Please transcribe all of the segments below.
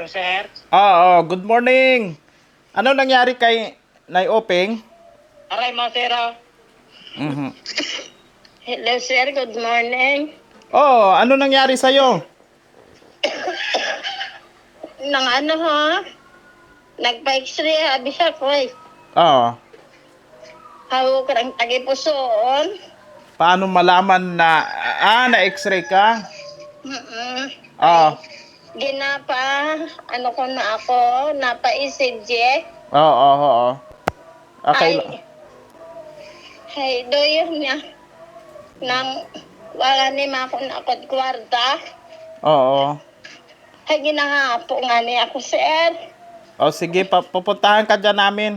Hello, sir. Oo, good morning. Ano nangyari kay Nay Openg? Aray mo, sir. oh. Mhm. Hello, sir. Good morning. Oh, ano nangyari sa'yo? Nang ano, ha? Nagpa-x-ray, habi siya ko, eh. Oo. Hawak ng tagipusoon. Paano malaman na, ah, na-x-ray ka? Mm-mm. Oo. Ginapa, ano ko na ako, napa-ECG. Oo, oo, oo. Okay. Ay, ay, doyo niya. Nang, wala ni mako na ako kwarta. Oo. Ay, ginahapo nga niya ako, sir. O sige, pa- pupuntahan ka dyan namin.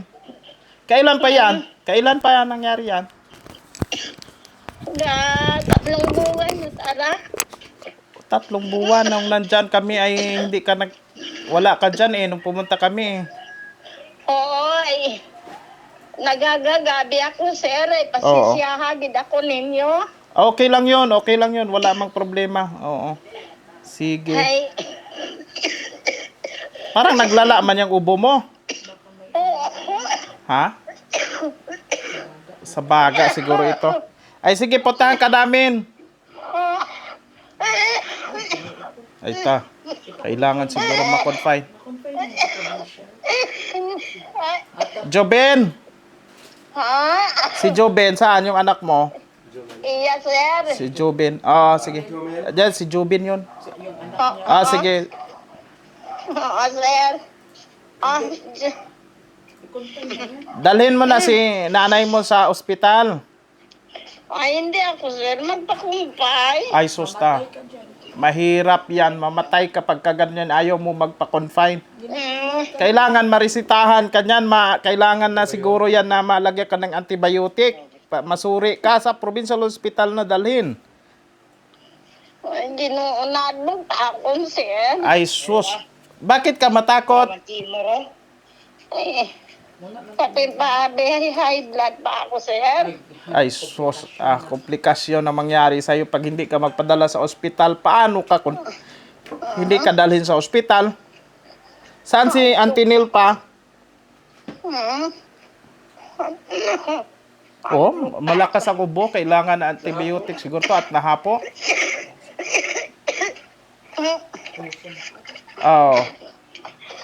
Kailan pa yan? Kailan pa yan nangyari yan? Ga, tatlong buwan na tara. Tatlong buwan nung nandyan kami ay hindi ka nag... Wala ka dyan eh, nung pumunta kami eh. Oo, ay. Nagagagabi ako, sir. Ay, pasisiyahagid ako ninyo. Okay lang yun, okay lang yun. Wala mang problema. Oo. Sige. Ay, Parang naglala man yung ubo mo. oo. Ha? Sa baga siguro ito. Ay sige, puntahan ka namin. Ay ta. Kailangan siguro ma-confine. Joben! Ha? Si Joben, saan yung anak mo? Iya, sir. Si Joben. Ah, sige. Diyan, si Joben yun. Ah, sige. oo, sir. Ah, Dalhin mo na si nanay mo sa ospital. Ay, hindi ako, sir. Magpakumpay. Ay, susta. Mahirap yan. Mamatay kapag kaganyan. Ayaw mo magpa-confine. Mm, Kailangan marisitahan ka niyan. Ma kailangan na siguro yan na malagyan ka ng antibiotic. Pa- masuri ka sa provincial hospital na dalhin. ay, ginuunadong takon, sir. Ay, sus. Bakit ka matakot? Eh, pati pa, high blood pa ako, sir. Ay, sus. Ah, komplikasyon na mangyari sa'yo pag hindi ka magpadala sa ospital. Paano ka kung hindi ka dalhin sa ospital? Saan si Auntie Nilpa? Hmm. Oh, malakas ang ubo. Kailangan na antibiotic siguro to at nahapo. Oh.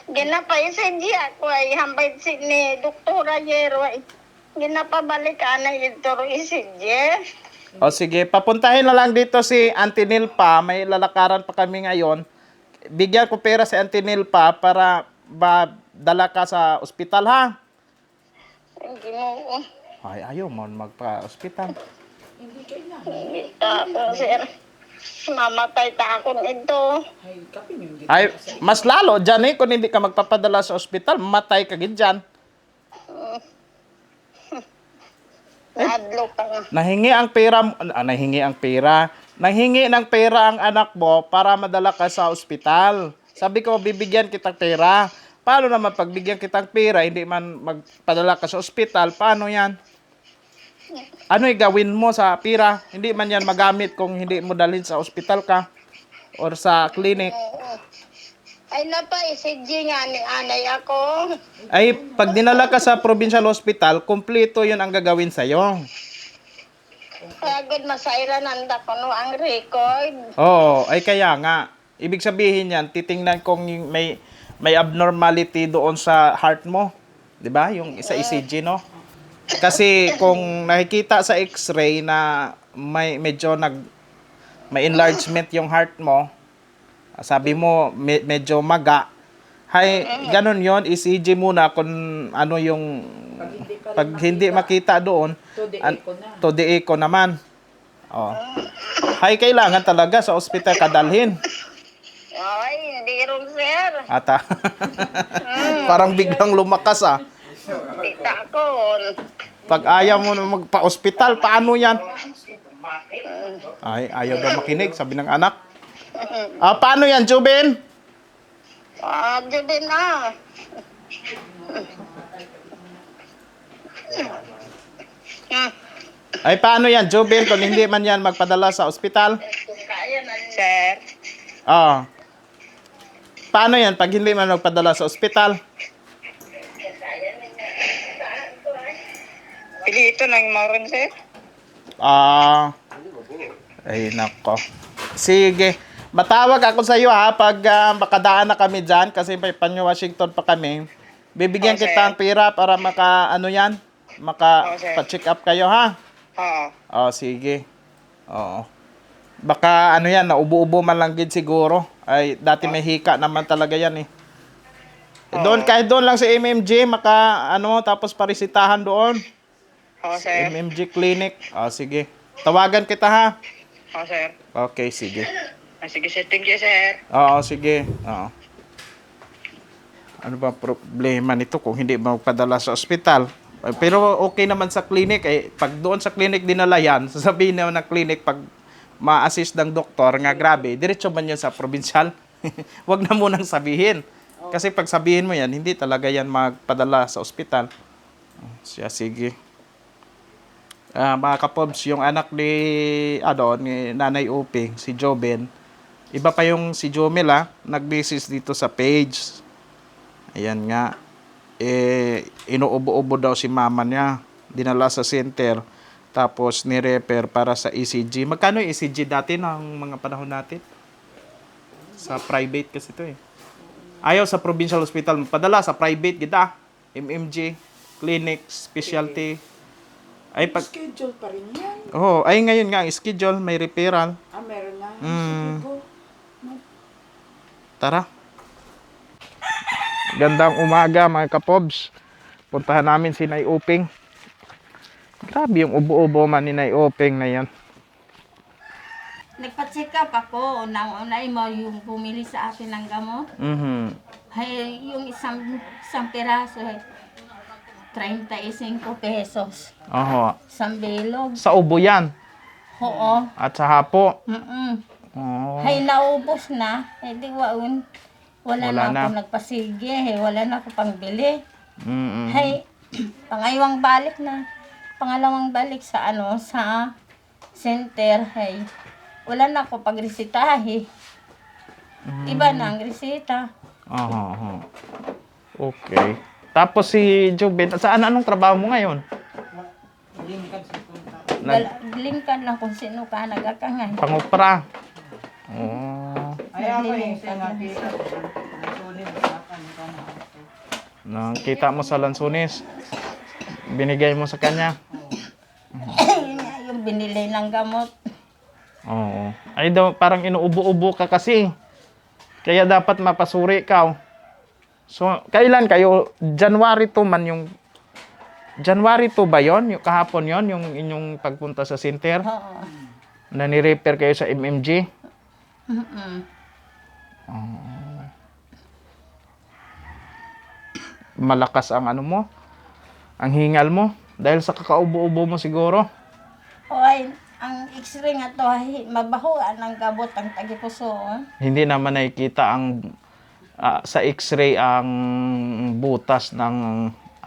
Ginapaisin siya ako ay hambay si ni Doktora Yero ay ginapabalikan na ito isinje. O sige, papuntahin na lang dito si Auntie Nilpa. May lalakaran pa kami ngayon. Bigyan ko pera si Auntie Nilpa para ba dala ka sa ospital ha. Ginoo. Ay, ayaw mo magpa-ospital. Hindi ta ako, sir. Mamatay ta ako nito. Ay, mas lalo dyan eh, kung hindi ka magpapadala sa ospital, matay ka gid dyan. Nadlo ka nga. Nahingi ang pera, mo- ah, nahingi ang pera. Nahingi ng pera ang anak mo para madala ka sa ospital. Sabi ko, bibigyan kitang pera. Paano naman pagbigyan kitang pera, hindi man magpadala ka sa ospital, paano yan? Ano gawin mo sa pera? Hindi man yan magamit kung hindi mo dalhin sa ospital ka or sa clinic. Ay napaisinje nga ni anay ako. Ay, pag dinala ka sa provincial hospital, kumpleto yun ang gagawin sa'yo. Pagod masairan nanda ko no ang record. Oo, ay kaya nga. Ibig sabihin yan, titingnan kung yung may may abnormality doon sa heart mo. 'Di ba? Yung isa ECG, no? Kasi kung nakikita sa x-ray na may medyo nag may enlargement yung heart mo, sabi mo me- medyo maga, hay ganun yon ECG muna kung ano yung pag hindi makita doon, an- to the echo naman. Oh. Hay kailangan talaga sa ospital kadalhin. Ay, hindi ron sir. Ata. Parang biglang lumakas ah. Tita ko. Pag ayaw mo na magpa-ospital, paano yan? Ay, ayaw daw makinig, sabi ng anak. Ah, paano yan, Jubin? Ah, din na. Ay, paano yan, Jubin, kung hindi man yan magpadala sa ospital? Sir. Ah. paano yan pag hindi man nagpadala sa ospital? Pili ito ng maron, sir. Ah, ay nako. Sige. Matawag ako sa iyo ha pag ah, makadaan na kami diyan kasi may panyo Washington pa kami. Bibigyan Okay. kita ng pera para maka ano yan, maka Okay. pa-check up kayo ha. Oo. Oh, sige. Oo. Baka ano yan, naubo-ubo man lang gid siguro. Ay, dati may hika naman talaga yan eh. Eh, Doon, kahit doon lang sa MMG, maka, ano, tapos parisitahan doon. Oo, sir. MMG Clinic. Ah, sige. Tawagan kita ha. Oo, sir. Okay, sige. Ah, sige, sir. Thank you, sir. Oo, sige. Oo. Ano ba problema nito kung hindi magpadala sa ospital? Eh, Pero okay naman sa clinic. Eh, pag doon sa clinic dinala yan, sasabihin na ng clinic pag ma-assist ng doktor nga grabe, diretso man yan sa provincial. Huwag na munang sabihin. Kasi pag sabihin mo yan, hindi talaga yan magpadala sa ospital. Siya, sige. Ah, mga kapobs, yung anak ni, ano, ni Nanay Uping, si Joben, iba pa yung si Jomel ah, nag-basis dito sa page. Ayan nga. Eh, inuubo-ubo daw si mama niya. Dinala sa center. Tapos ni-repair para sa ECG. Magkano yung ECG dati ng mga panahon natin? Sa private kasi to eh. Ayaw sa provincial hospital. Padala sa private kita. MMG, clinic, specialty. Ay pag Schedule pa rin yan. Oh, ay ngayon nga ang schedule may referral. Ah, meron na. Mm. Sige ko. Tara. Gandang umaga mga kapobs. Puntahan namin si Nay Uping. Grabe yung ubo-ubo man ni Nay Uping na yan. Nagpa-check up ako. Unang-unay mo yung bumili sa akin ng gamot. Mhm. Ay, yung isang, isang piraso, eh, 35 pesos. Oho. Isang bilog. Sa ubo yan. Oo. At sa hapo. Mm-mm. Oh. Hay, naubos na. Eh, di waun. Wala, Wala na, na. ako nagpasige. Eh. Wala na ako pangbili. Mm-mm. Hay, pangaywang balik na. Pangalawang balik sa ano, sa center. Hay, wala na ako pagresitahe. Iba na ang resita. Oho, oho. Okay. Tapos si Joben, saan anong trabaho mo ngayon? Nag Lingkan lang kung sino ka nagakangay. pangupra. Oh. Naglilingkan lang. Nakita mo sa Lansunis. Binigay mo sa kanya. Yun nga, yung binili ng gamot. Oo. Ay daw, parang inuubo-ubo ka kasi. Kaya dapat mapasuri ka. oh. So, kailan kayo? January 2 man yung... January 2 ba yon Yung kahapon yon Yung inyong pagpunta sa center? Oo. Na ni-repair kayo sa MMG? Mm-mm. Malakas ang ano mo? Ang hingal mo? Dahil sa kakaubo-ubo mo siguro? O ay, ang x-ray nga to, mabahuan ang gabot ang tagipusoon. Hindi naman nakikita ang... ah, sa x-ray ang butas ng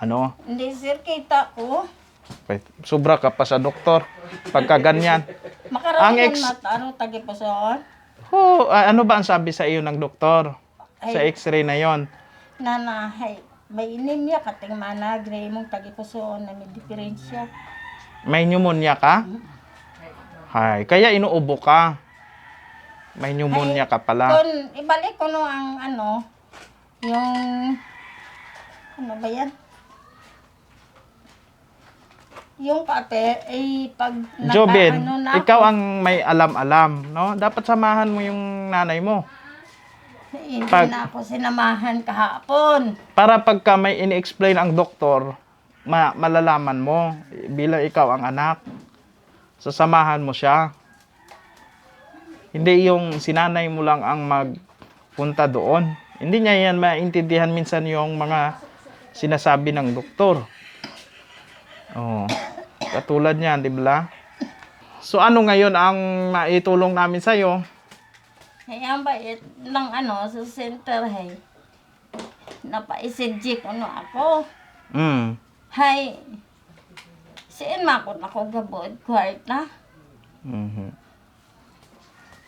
ano, Hindi sir, kita ko. Wait, Sobra ka pa sa doktor. Pagka ganyan. Ang ex- ang mata, ano, tagipusoon. Oh, ano ba ang sabi sa iyo ng doktor? Sa Ay. x-ray na yon. Nanahay, may inemya kating managre mong tagipusoon na may diferensya. May pneumonia ka? Hay, kaya inuubo ka. May pneumonia ka pala. Kung ibalik ko no ang ano, yung, ano ba yan? Yung kape, ay pag naka- Jobin, ano na ikaw ako, ang may alam-alam, no? Dapat samahan mo yung nanay mo. hindi pag- na ako sinamahan kahapon. Para pagka may ini-explain ang doktor, ma- malalaman mo bilang ikaw ang anak. Sasamahan mo siya. Hindi yung sinanay mo lang ang magpunta doon. Hindi niya yan maintindihan minsan yung mga sinasabi ng doktor. Oh. Katulad niyan, di ba? So ano ngayon ang maitulong namin sa iyo? Kaya ang bait ng ano, sa center, hay. Napaisidjik ano ako. Mm. Hay, siin makot ako gabod, kwart na. Mhm.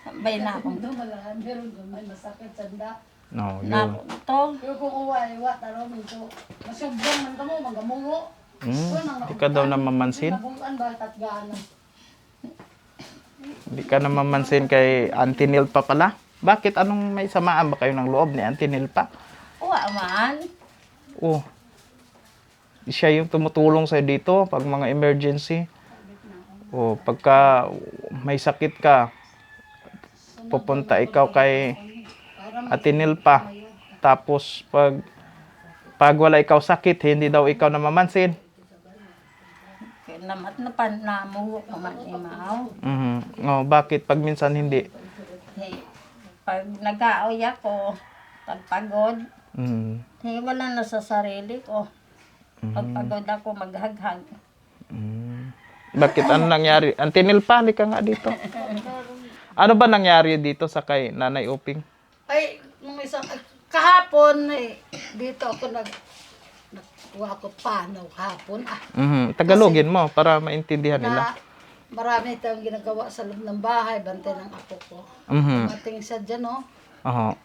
Sabay na akong No, Na yun. ito. Pero kung uwa-iwa, taro mo ito. Masubang man ka mo, magamungo. Hmm, di ka daw namamansin. Nabulan ba at gana? Di ka namamansin kay Auntie Nilpa pala. Bakit? Anong may samaan ba kayo ng loob ni Auntie Nilpa? Uwa man. Oh. Siya yung tumutulong sa'yo dito pag mga emergency. O pagka may sakit ka, pupunta ikaw kay Ate Nilpa. Tapos pag pag wala ikaw sakit, hindi daw ikaw namamansin. Kaya namat na pan namuho ka man imaw. Mhm. Oh, bakit pag minsan hindi? Pag nag-aoy ako, pagpagod, Mhm. hey, wala na sa sarili ko. Pag pagod ako, maghaghag. Mm. Bakit ano nangyari? Auntie Nilpa, halika nga dito. Ano ba nangyari dito sa kay Nanay Uping? Ay, nung isang, kahapon, eh, dito ako nag, nagkuha ako panaw kahapon. Ah, Mhm. Tagalogin mo para maintindihan nila. na marami tayong ginagawa sa loob ng bahay, bantay ng apo ko. Mhm. Mating siya dyan, oh. Oho.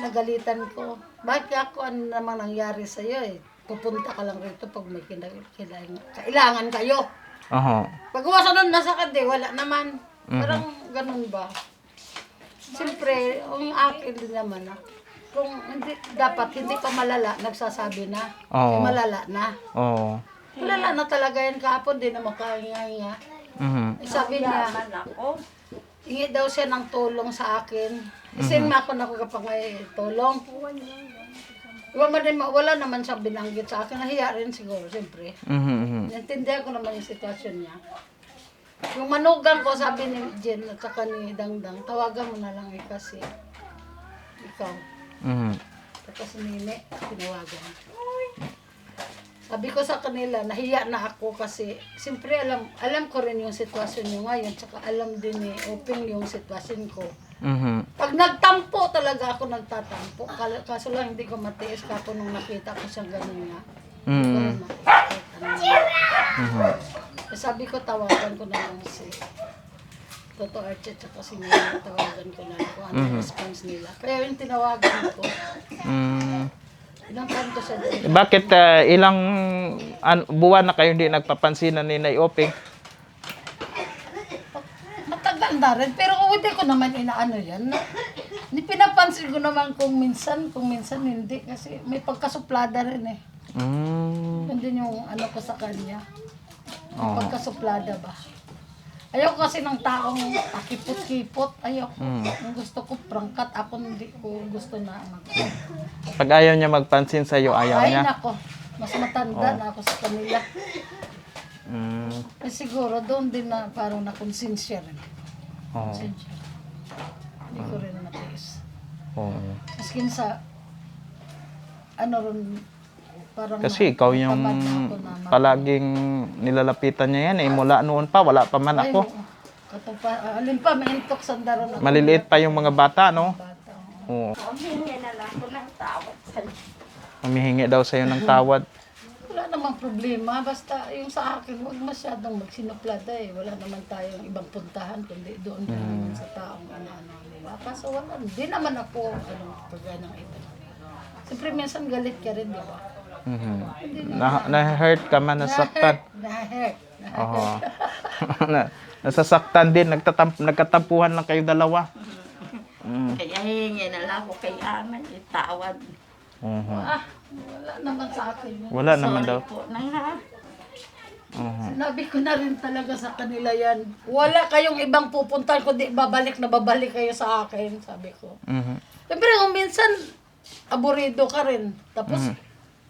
Nagalitan ko. Bakit ako ano naman nangyari sa iyo eh? Pupunta ka lang rito pag may kina- kailangan, kailangan kayo. Oho. Pag uwasan nun, nasa kadi, wala naman. Parang ganun ba? Siyempre, ang akin din naman ah. Kung hindi, dapat hindi pa malala, nagsasabi na. Oo. Eh, malala na. Oo. Malala na talaga yan kahapon, di na makahinga-hinga. Mhm. Eh, sabi niya, ako. hingi daw siya ng tulong sa akin. Isin mo ako na ako kapag may tulong. Wala, man din, wala naman siyang binanggit sa akin. Nahiya rin siguro, siyempre. Mhm. mhm. Naintindihan ko naman yung sitwasyon niya. Yung manugang ko, sabi ni Jen at saka ni Dangdang, tawagan mo na lang eh kasi ikaw. Mhm. Tapos si Nene, tinawagan. Sabi ko sa kanila, nahiya na ako kasi siyempre alam alam ko rin yung sitwasyon niyo ngayon tsaka alam din ni Oping yung sitwasyon ko. Mhm. Pag nagtampo talaga ako nagtatampo. Kal- Kaso lang hindi ko matiis kako nung nakita ko siyang ganun nga. Hindi ko Mhm. rin matiis kahit ano. Mhm. Eh, Sabi ko tawagan ko na lang si Toto Archie at si Nina. Tawagan ko na lang kung ano yung response nila. Kaya yung tinawagan ko, Mm. inangkan ko siya doon. Bakit ah, ilang an- buwan na kayo hindi nagpapansinan ni Nay Oping? Matagal na rin, pero hindi ko naman inaano yan. No? Ni pinapansin ko naman kung minsan, kung minsan hindi. Kasi may pagkasuplada rin eh. Mm. Yun din yung ano ko sa kanya. Oo. Pagkasuplada ba? Ayoko kasi ng taong akipot-kipot. Ayoko. Mm. Ang gusto ko prangkat. Ako hindi ko gusto na mag... Pag ayaw niya magpansin sa iyo, ayaw Ay niya. nako, mas matanda na ako sa kanila. Mm. Eh, siguro doon din na parang nakonsensya rin. Oo. Konsensya. Hindi ko rin matiis. Oo. Maskin sa ano rin parang Kasi ikaw yung ako palaging nilalapitan niya yan eh. Mula noon pa, wala pa man Ay, ako. Kato pa, ah, alin pa, may intok sandaron ako. Maliliit pa yung mga bata, no? Bata, oo. Humingi na lang ako ng tawad sa Humihingi daw sa'yo ng tawad. Wala namang problema, basta yung sa akin, huwag masyadong magsinuplada eh. Wala naman tayong ibang puntahan, kundi doon lang naman sa taong ano-ano nila. Kaso wala, hindi naman ako, ano, kagaya ng iba. Siyempre, minsan galit ka rin, di ba? Mhm. Na, na-hurt ka man, nasaktan. Na-hurt. Oo. na, nasasaktan din, nagtatamp, nagkatampuhan lang kayo dalawa. Mm. Kaya hihingi na lang ako kay Aman, itawad. Mhm. Ah, wala naman sa akin. yun. Wala naman daw. Po na ha. Mhm. Sinabi ko na rin talaga sa kanila yan. Wala kayong ibang pupuntahan, kundi babalik na babalik kayo sa akin, sabi ko. Mhm. Siyempre, kung minsan, aburido ka rin. Tapos,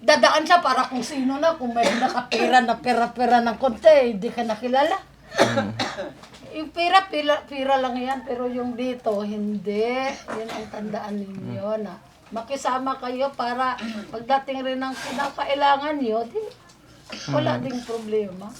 dadaan siya para kung sino na, kung may nakapira na pera-pera ng konti, hindi ka nakilala. yung pira, pira, pira lang yan, pero yung dito, hindi. Yan ang tandaan ninyo na makisama kayo para pagdating rin ng kinakailangan nyo, di, wala ding problema.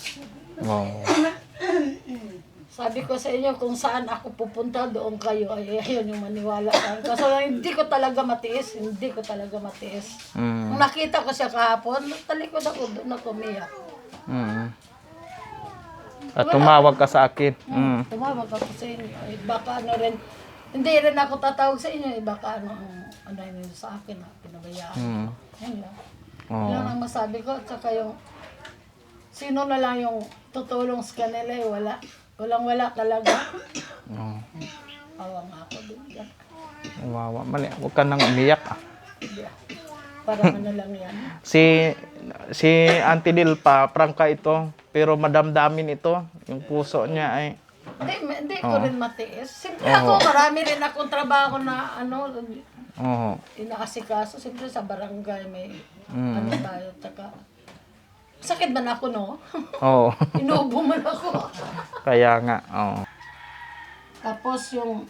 Wow. Sabi ko sa inyo, kung saan ako pupunta, doon kayo. Ay, ayun yung maniwala ka. Kasi hindi ko talaga matiis. Hindi ko talaga matiis. Mm. Nung nakita ko siya kahapon, talikod ako doon ako umiyak. Mm. At tumawag ka sa akin. Mm. Tumawag ako sa inyo. Ay, baka ano rin, Hindi rin ako tatawag sa inyo. Iba ka ano ano yun sa akin na pinabayaan. Mm. Yan lang. Oo. Yan ang masabi ko. At saka yung sino na lang yung tutulong sa kanila eh. Wala. Walang wala talaga. Oo. Awa nga ako din. Wawa. Mali. Huwag ka nang umiyak. ah. Parang ano lang yan. Si si Auntie Lil pa, prangka ito. Pero madamdamin ito. Yung puso niya ay Hindi, hindi ko Oo. rin matiis. Siyempre ako, marami rin akong trabaho na ano, Oo. inaasikaso. Siyempre sa barangay may Mm. ano tayo. Tsaka, sakit man ako, no? Oo. Inuubo man ako. Kaya nga. Oo. Tapos yung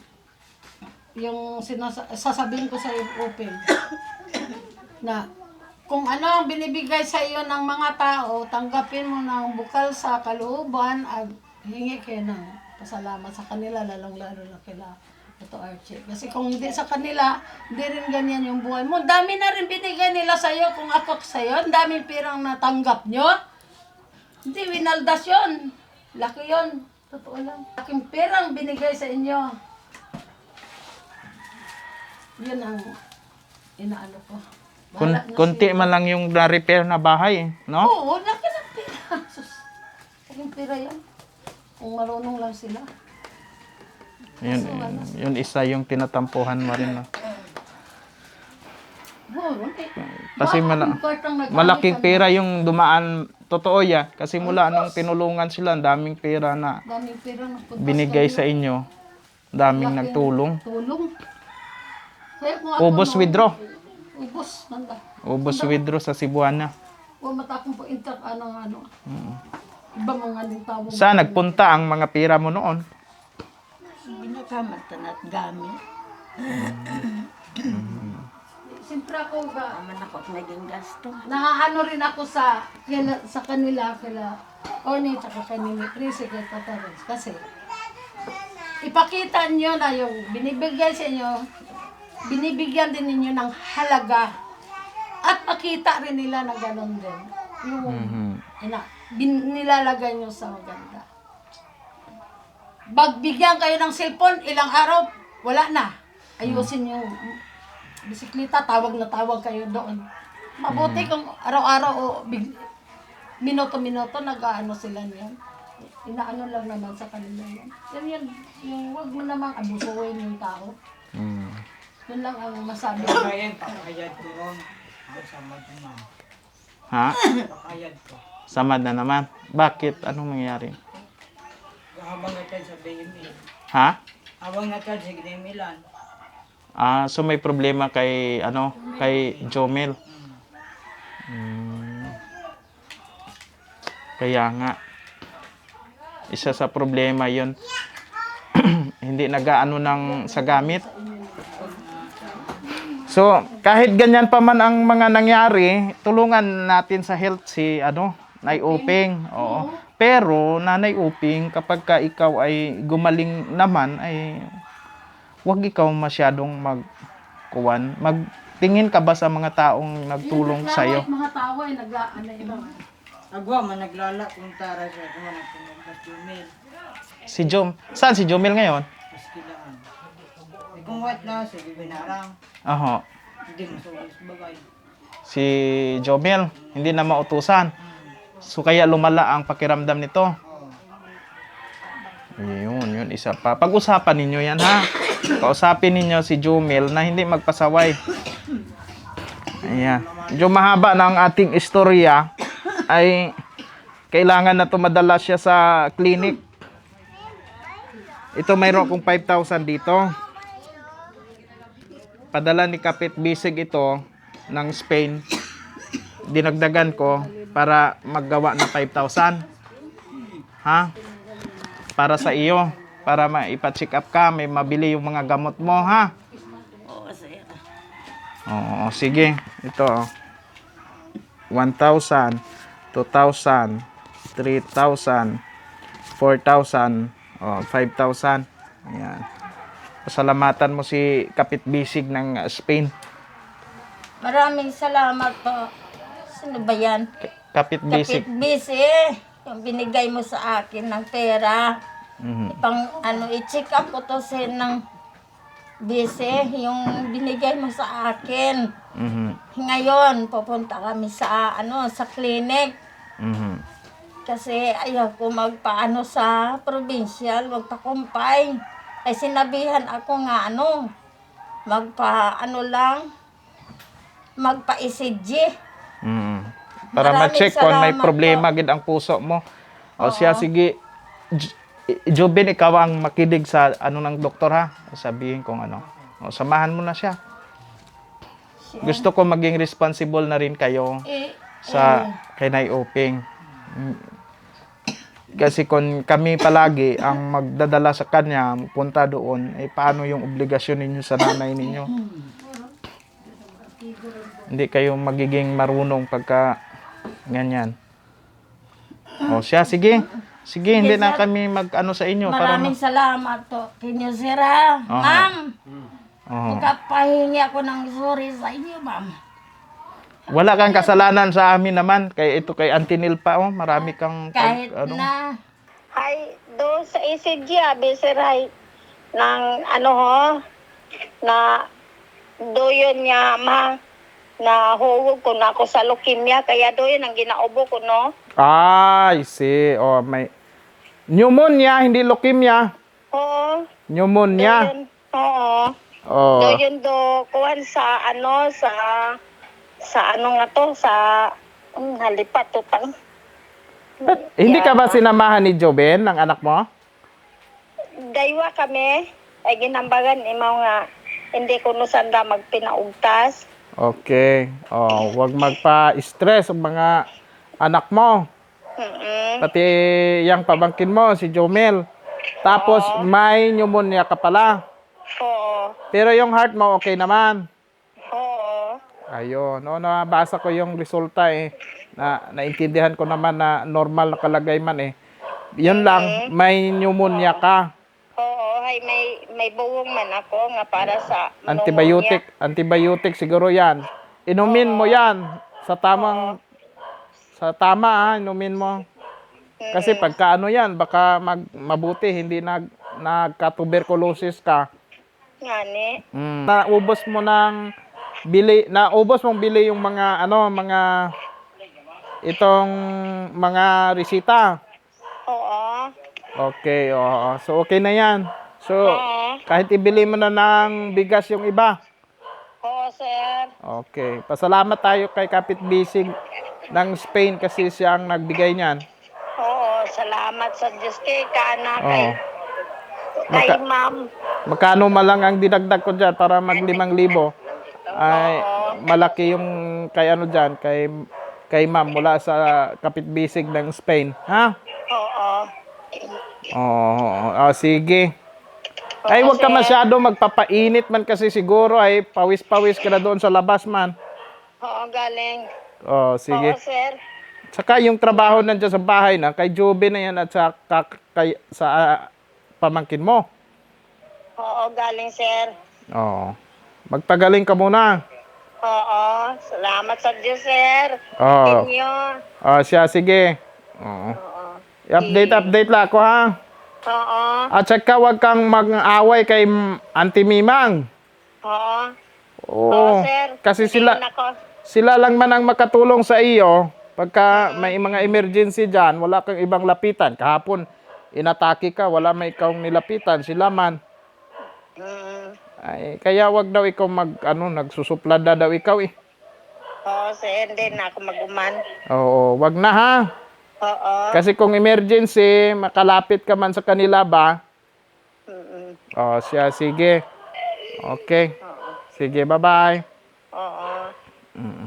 yung sinasa- sasabihin ko sa iyo, open, na kung ano ang binibigay sa iyo ng mga tao, tanggapin mo ng bukal sa kalooban at hingi kayo ng pasalamat sa kanila, lalong-lalo na kila ito Archie. Kasi kung hindi sa kanila, hindi rin ganyan yung buhay mo. Dami na rin binigay nila sa iyo kung ako sa iyo. Ang daming pirang natanggap nyo. Hindi, winaldas yun. Laki yun. Totoo lang. Laking perang binigay sa inyo. Yun ang inaano ko. Kun, kunti man lang yung na-repair na bahay, no? Oo, laki ng pera. Sus, laking pera yan. Kung marunong lang sila. Yun, yun isa yung tinatampuhan mo rin. No? Kasi mala- malaking pera yung dumaan. Totoo ya. Kasi mula nung tinulungan sila, daming pera na Daming pera na binigay sa inyo. Daming nagtulong. Tulong. Kaya kung ako Ubos withdraw. Ubos, nanda. Ubos withdraw sa Cebuana. Huwag matakong po inter, ano, ano. Iba mga din tawag. Saan nagpunta ang mga pera mo noon? Binakamatan at gamit. Siyempre ako ga, Aman ako at naging gasto. Naano rin ako sa kila, sa kanila, kila Orny, tsaka Mimi Prisi, kay Tata Rose. Kasi, ipakita nyo na yung binibigay sa inyo, binibigyan din ninyo ng halaga. At makita rin nila na gano'n din. Yung Mhm. ina, bin, nilalagay nyo sa maganda. Bagbigyan kayo ng cellphone, ilang araw, wala na. Ayusin yung bisikleta, tawag na tawag kayo doon. Mabuti kung araw-araw o big, minuto-minuto nag-ano sila niyan. Inaano lang naman sa kanila yan. Yan yan, yung wag mo namang abusuhin yung tao. Mm. Yun lang ang masabi. Ayan, pakayad ko ron. Sama naman. Ha? Pakayad ko. Samad na naman. Bakit? Anong nangyari? Habang natin sa BME. Ha? Habang natin sa Gnemilan. Ah, so may problema kay ano, kay Jomel. Mm. Kaya nga isa sa problema 'yon. Hindi nagaano ng sa gamit. So, kahit ganyan pa man ang mga nangyari, tulungan natin sa health si ano, Nay Uping. Oo. Pero Nanay Uping, kapag ka ikaw ay gumaling naman ay wag ikaw masyadong magkuwan. Magtingin ka ba sa mga taong nagtulong sa iyo? Mga tao ay nag-ano yun. Agwa man naglala kung tara siya. Kung ano kung. Si Jom. Saan si Jomel ngayon? Paskilaan. Eh, Kung white na, sige binarang. Aho. Hindi masulis bagay. Si Jomel, hindi na mautusan. So kaya lumala ang pakiramdam nito. Yun, yun isa pa. Pag-usapan ninyo yan ha. Kausapin ninyo si Jomel na hindi magpasaway. Ayan. Medyo mahaba na ating istorya ay kailangan na tumadala siya sa clinic. Ito mayroon akong 5,000 dito. Padala ni Kapit Bisig ito ng Spain. Dinagdagan ko para maggawa na 5,000. Ha? Para sa iyo. Para maipa-check up ka, may mabili yung mga gamot mo, ha? Oo, sir. Oo, sige. Ito. 1,000, 2,000, 3,000, 4,000, oh, 5,000. Ayan. Pasalamatan mo si Kapit Bisig ng Spain. Maraming salamat po. Sino ba yan? Kapit Bisig. Kapit busy. Yung binigay mo sa akin ng pera. Mhm. Pang ano, i-check up ko to sa ng busy yung binigay mo sa akin. Mhm. Ngayon, pupunta kami sa ano sa clinic Mhm. kasi ayaw ko magpaano sa provincial, magpakumpay. Ay sinabihan ako nga ano, magpa ano lang, magpa-ECG. Mhm. Para Maraming ma-check kung may salamat problema gid ang puso mo. O siya sige J- Jobin, ikaw ang makinig sa ano ng doktor ha. Sabihin kung ano. O, samahan mo na siya. Gusto ko maging responsible na rin kayo Eh, sa kay Nay Oping. Mm. Kasi kung kami palagi ang magdadala sa kanya, punta doon, eh paano yung obligasyon ninyo sa nanay ninyo? Hindi kayo magiging marunong pagka ganyan. O siya, sige. Sige, hindi na kami mag-ano sa inyo. Para maraming salamat to. Kinyo sira. Oo. Ma'am, Oo. magkapahingi ako ng sorry sa inyo, ma'am. Wala kang kasalanan sa amin naman. Kay ito kay Auntie Nilpa, oh, marami kang pag- Kahit ano. na Ay, do sa ECG, abi sir, ay, ng ano ho, na do yun niya, ma, na huwag ko na ako sa leukemia, kaya do yun ang ginaubo ko, no? Ah, I see. Oh, may pneumonia, hindi leukemia. Oo. Pneumonia. oo. Oh. Do yun do, kuhan sa ano, sa, sa ano nga to, sa, um, halipat to pang. Hindi ka ba sinamahan ni Joben, ng anak mo? Daywa kami, ay ginambagan, imaw nga, hindi ko no sanda magpinaugtas. Okay. Oh, wag magpa-stress ang mga anak mo. Mm-mm. Pati yung pamangkin mo, si Jomel. Tapos may pneumonia ka pala. Oo. Pero yung heart mo okay naman. Oo. Ayun, no, nabasa ko yung resulta eh. Na naintindihan ko naman na normal na kalagay man eh. Yun lang, may pneumonia ka. Oo, ay may may buwong man ako nga para sa Antibiotic, antibiotic siguro 'yan. Inumin mo 'yan sa tamang sa tama ah, inumin mo. Kasi pagka ano 'yan, baka mag, mabuti hindi nag nagka-tuberculosis ka. Ngani. Mm. Naubos mo ng bili, naubos mong bili yung mga ano, mga itong mga resita. Oo. Okay, oo. So okay na 'yan. So Oo. kahit ibili mo na ng bigas yung iba. Oo, sir. Okay. Pasalamat tayo kay Kapit Bisig ng Spain kasi siya ang nagbigay niyan. Oo, salamat sa Diyos kay kana Oo. kay kay Maka- ma'am. Magkano malang ang dinagdag ko dyan para mag limang libo? Ay, malaki yung kay ano dyan, kay, kay ma'am mula sa Kapit Bisig ng Spain. Ha? Oo. Oo, oh, sige. Ay, wag ka masyado magpapainit man kasi siguro ay pawis-pawis ka na doon sa labas man. Oo, galing. Oh, sige. Oo, sir. Saka yung trabaho nandiyan sa bahay na, kay Jobe na yan at sa, ka- kay, sa ah, pamangkin mo. Oo, galing, sir. Oo. Magpagaling ka muna. Oo, salamat sa Diyos, sir. Oo. Inyo. Oh, siya, sige. Oo. Oo. I-update, update lang ako ha. Oo. At saka wag kang mag-away kay Auntie Mimang. Oo. Oo. Oo, sir. Kasi Hindi sila, na ako. sila lang man ang makatulong sa iyo. Pagka may mga emergency dyan, wala kang ibang lapitan. Kahapon, inatake ka, wala may ikaw nilapitan. Sila man. Mm. Ay, kaya wag daw ikaw mag, ano, nagsusuplada daw ikaw eh. Oo, sir. Hindi na ako maguman. Oo, wag na ha. Oo. Kasi kung emergency, makalapit ka man sa kanila ba? Mm-mm. Oh, siya, sige. Okay. Sige, bye-bye. Oo.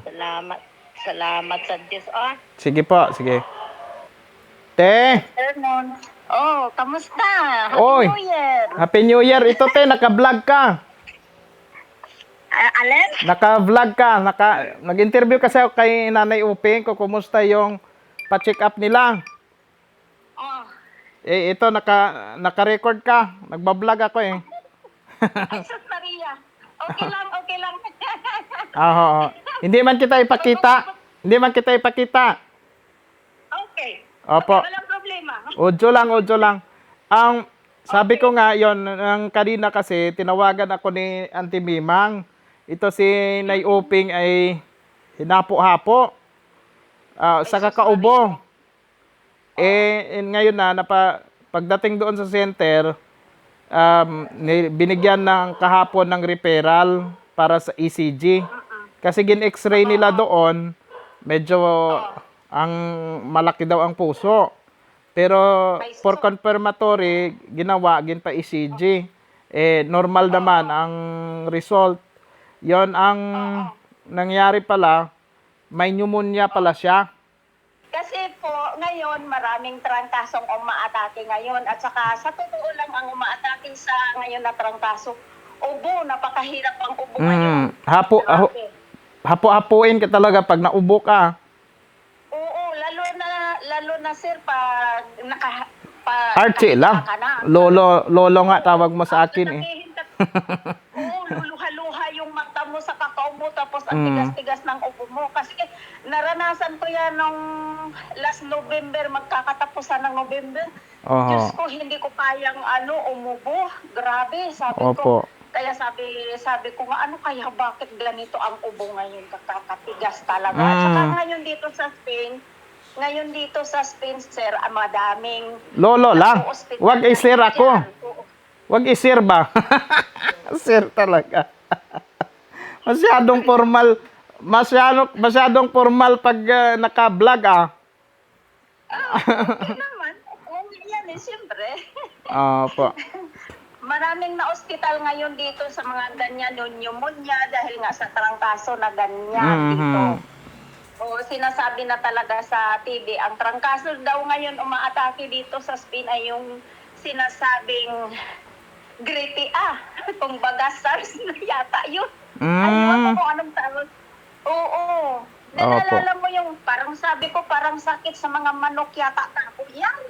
Salamat. Salamat sa Diyos. Oh, Sige po, sige. Te, Ernon. Oh, kamusta? Happy Oy. New Year. Happy New Year. Ito, te, naka-vlog ka. Ah, Alin? Naka-vlog ka. Naka, nag-interview kasi ako kay Nanay Uping kung kumusta yung pa-check up nila. Oh. Eh, ito, naka, naka-record ka. Nagbablog ako eh. Ay, Sus Maria. Okay lang, okay lang. Ah, Oo. Hindi man kita ipakita. Hindi man kita ipakita. okay. Opo. Walang problema. Audio lang, audio lang. Ang Sabi ko nga, yon ang kanina kasi, tinawagan ako ni Auntie Mimang. Ito si Nay Uping ay hinapo-hapo. Ah, sa kakaubo. Eh, eh, ngayon na, napa, pagdating doon sa center, um, ni- binigyan ng kahapon ng referral para sa ECG. Kasi gin-x-ray nila doon, medyo ang malaki daw ang puso. Pero for confirmatory, ginawa, gin pa ECG. Eh, normal naman ang result. Yon ang nangyari pala, may pneumonia pala siya. Kasi po, ngayon, maraming trangkasong umaatake ngayon. At saka, sa totoo lang, ang umaatake sa ngayon na trangkaso, ubo, napakahirap ang ubo ngayon. Mm, hapo, aho, Grabe. hapo-hapuin ka talaga pag naubo ka. Oo, lalo na, lalo na sir, pag naka, pa, Archie lang. ka na. Lolo, lolo nga tawag mo sa akin eh. Oo, luluha-luha yung mata mo tapos ang Mm. tigas-tigas ng ubo mo. Kasi naranasan ko yan nung last November, magkakatapusan ng November. Oho. Diyos ko, hindi ko kayang ano, umubo. Grabe, sabi Opo. ko. Kaya sabi sabi ko nga, ano kaya bakit ganito ang ubo ngayon? Kakatigas talaga. At saka Mm. ngayon dito sa Spain, ngayon dito sa Spain, sir, ah, madaming Lolo lang. Wag isir ako. Wag isir ba? Sir talaga. Masyadong formal. Masyadong, masyadong formal pag ah, naka-vlog ah. Okay naman. Yan eh, siyempre. Opo. Maraming na ospital ngayon dito sa mga ganyan, yung pneumonia dahil nga sa trangkaso na ganyan dito. Mhm. O sinasabi na talaga sa TV, ang trangkaso daw ngayon umaatake dito sa Spain ay yung sinasabing gripe A. Kung baga SARS na yata yun. Ayun Mm. ko kung anong tawag. Oo. Opo. Nalala mo yung parang sabi ko parang sakit sa mga manok yata ako yan.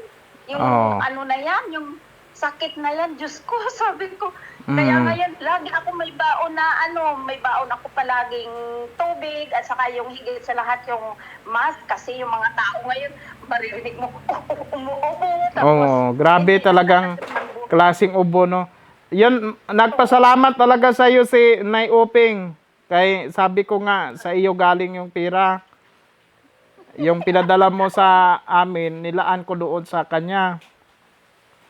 Yung Oo. ano na yan, yung sakit na yan, Diyos ko, sabi ko. Kaya Mm. ngayon, lagi ako may baon na ano, may baon ako palaging tubig at saka yung higit sa lahat yung mask kasi yung mga tao ngayon, maririnig mo, umuubo. Oo, grabe talagang klaseng ubo, no? Yun, nagpasalamat talaga sa iyo si Nay Uping. Kay sabi ko nga, sa iyo galing yung pira. Yung pinadala mo sa amin, nilaan ko doon sa kanya.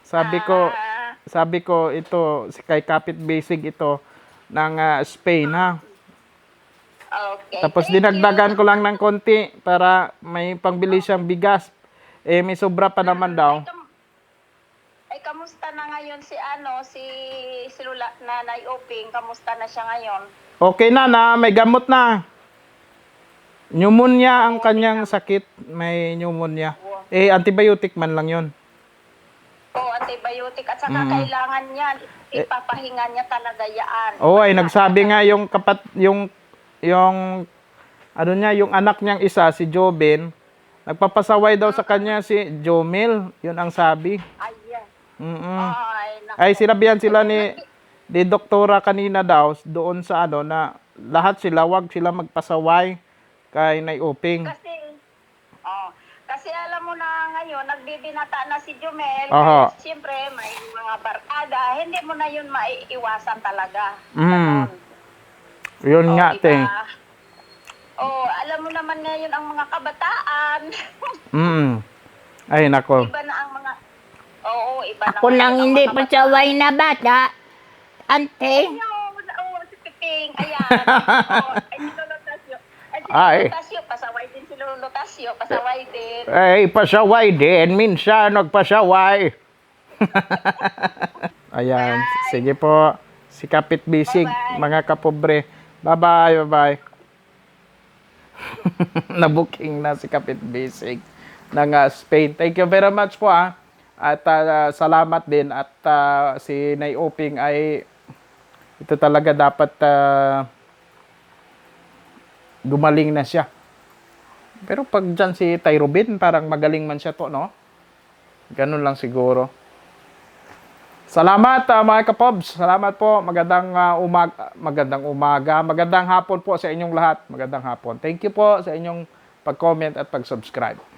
Sabi ko, Ah, sabi ko ito, si kay Kapit Basic ito ng ah, Spain ha. okay. Tapos Thank you. dinagdagan ko lang ng konti para may pangbili siyang bigas. Eh may sobra pa naman daw. Kam- Ay, kamusta na ngayon si ano, si, si Lula, Nanay Oping, kamusta na siya ngayon? Okay na na, may gamot na. Pneumonia ang kanyang sakit, may pneumonia. Eh antibiotic man lang 'yon. O, antibiotic. At saka Mm. kailangan niyan, ipapahinga niya talaga yaan. Oo, ay nagsabi nga yung kapat yung yung ano niya, yung anak niyang isa si Joben, nagpapasaway daw sa kanya si Jomel, 'yun ang sabi. Ayan. Mm. Ay, naku. Ay sinabihan sila ni ni doktora kanina daw doon sa ano na lahat sila wag sila magpasaway kay Nay Uping. Kasi, oh, kasi alam mo na ngayon, nagbibinata na si Jumel. Aha. Kaya Siyempre, may mga barkada. Hindi mo na yun maiiwasan talaga. Mm. Yun Oh, nga, diba? ting. Oh, alam mo naman ngayon ang mga kabataan. Mm. Ay nako. iba na ang mga Oo, iba na Ako ngayon nang ang hindi pa saway na bata. Ante. Oo, oo, si Piping. Ayan. ay, si Lolo Tasio. Ay, si Ay. Lolo Tasio. Pasaway din si Lolo Tasio. Pasaway din. Ay, pasaway din. Minsan nagpasaway. Ayan. Sige po. Si Kapit Bisig, Bye-bye. mga kapobre. Bye-bye, bye-bye. Nabuking na si Kapit Bisig ng ah, Spain. Thank you very much po ah. At ah, salamat din at ah, si Nay Oping ay ito talaga dapat ah, gumaling na siya. Pero pag dyan si Tay Ruben, parang magaling man siya to, no? Ganun lang siguro. Salamat ah, mga kapobs. Salamat po. Magandang ah, umag magandang umaga, magandang hapon po sa inyong lahat. Magandang hapon. Thank you po sa inyong pag-comment at pag-subscribe.